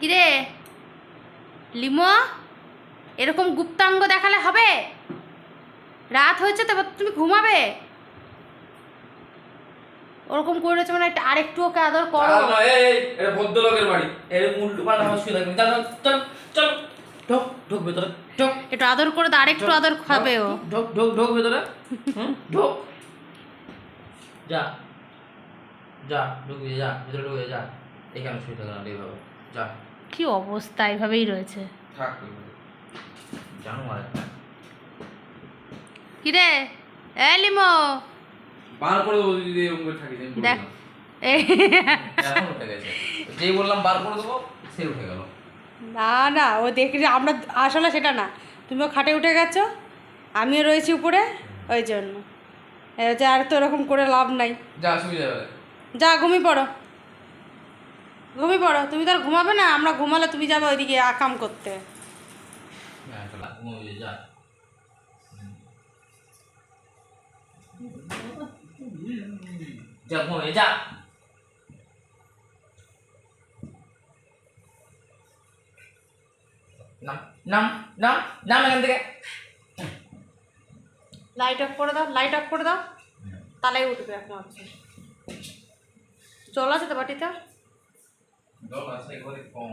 কিরে? লিমো এরকম গুপ্তাঙ্গ দেখালে হবে? রাত হয়েছে তো এবার তুমি ঘুমাবে? ওরকম করেছে মানে একটা আরেকটু ওকে আদর করো। আরে এটা ভদ্রলোকের বাড়ি। এর উল্টো পাল্টা আমার শুয়ে থাকবেন চল চল চল ঢোক ঢোক ভেতরে ঢোক। একটু আদর করে তো আরেকটু আদর খাবে ও। ঢোক ঢোক ঢোক ভেতরে। ঢোক। যা যা ঢুকবি যা ভিতরে ঢুকে যা। এখানে শুয়ে থাকবে না এইভাবে। যা। কি অবস্থা? এভাবেই রয়েছে। থাক এ লিমো! বার করে দেবো যদি এরকম করে থাকিস দেখ। এখন উঠে গেছে। যেই বললাম বার করে দেবো সে উঠে গেল। না না ও দেখি আমরা আসলে সেটা না। তুমিও খাটে উঠে গেছো আমিও রয়েছি উপরে ওই জন্য। আর তো এরকম করে লাভ নাই। যা শুয়ে যাবে। যা ঘুমিয়ে পড়ো। ঘুমিয়ে পড়ো তুমি তো আর ঘুমাবে না আমরা ঘুমালে তুমি যাবে ওইদিকে আকাম করতে। হ্যাঁ যা যা। নাম নাম নাম নাম এখান থেকে। লাইট অফ করে দাও লাইট অফ করে দাও। তালাই উঠবে এখন জল আছে তো বাটিতে। জল আছে ঘরে কম